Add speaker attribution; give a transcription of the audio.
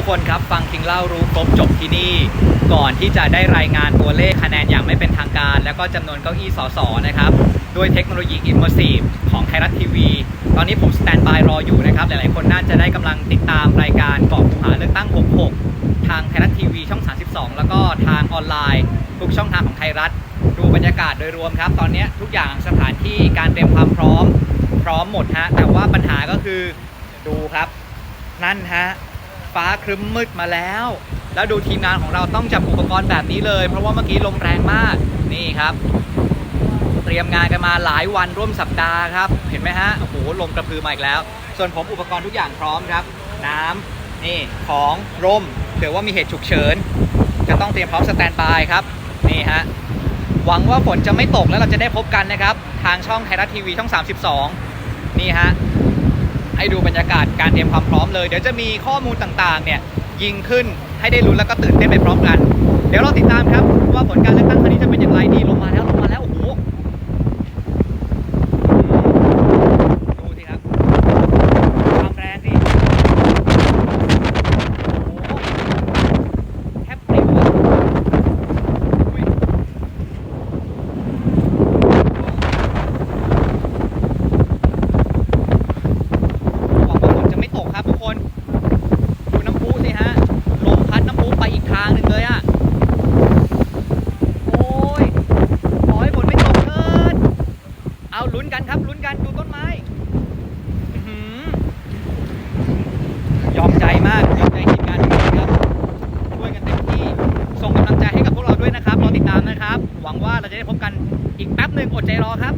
Speaker 1: ทุกคนครับฟังคิงเล่ารู้ครบจบที่นี่ ก่อนที่จะได้รายงานตัวเลขคะแนนอย่างไม่เป็นทางการ แล้วก็จำนวนเก้าอี้สสนะครับด้วยเทคโนโลยี Immersive ของไทยรัฐทีวี ตอนนี้ผมสแตนบายรออยู่นะครับ หลายๆ คนน่าจะได้กำลังติดตามรายการกอบคูหาเลือกตั้ง 66 ทางไทยรัฐทีวีช่อง 32 แล้วก็ทางออนไลน์ ทุกช่องทางของไทยรัฐ ดูบรรยากาศโดยรวมครับ ตอนนี้ทุกอย่างสถานที่การเตรียมความพร้อม พร้อมหมดฮะ แต่ว่าปัญหาก็คือดูครับ นั่นฮะ ฟ้าครึ้มมืดมาแล้ว แล้วดูทีมงานของเราต้องจับอุปกรณ์แบบนี้เลย เพราะว่าเมื่อกี้ลมแรงมากนี่ครับ เตรียมงานกันมาหลายวันร่วมสัปดาห์ครับ เห็นไหมฮะโอ้โหลมกระพือมาอีกแล้ว ส่วนผมอุปกรณ์ทุกอย่างพร้อมครับ น้ำนี่ของร่มเผื่อว่ามีเหตุฉุกเฉินจะต้องเตรียมพร้อมสแตนบายครับนี่ฮะหวังว่าฝนจะไม่ตกแล้วเราจะได้พบกันนะครับ ทางช่องไทยรัฐทีวีช่อง 32 นี่ฮะ ให้ดูบรรยากาศการเตรียมความพร้อมเลย เดี๋ยวจะมีข้อมูลต่างๆเนี่ยยิงขึ้นให้ได้รู้แล้วก็ตื่นเต้นไปพร้อมกัน เดี๋ยวเราติดตามครับว่าผลการเลือกตั้งครั้งนี้จะเป็นอย่างไรดีลงมาแล้วลงมาแล้ว โอ้โห ดูสิครับ ความแรงสิโอ้โหแทบปลิวอะอุ้ย หวังว่าฝนจะไม่ตกครับทุกคน ดูน้ำพุสิฮะ ลมพัดน้ำพุไปอีกทางหนึ่งเลยอะ่ะ โอ้ย ขอให้ฝนไม่ตกเถิดเอา ลุ้นกันครับลุ้นกันดูต้นไม้ยอมใจมากยอมใจทีมงานทุกคนครับช่วยกันเต็มที่ ส่งกำลังใจให้กับพวกเราด้วยนะครับรอติดตามนะครับ หวังว่าเราจะได้พบกันอีกแป๊บหนึ่งอดใจรอครับ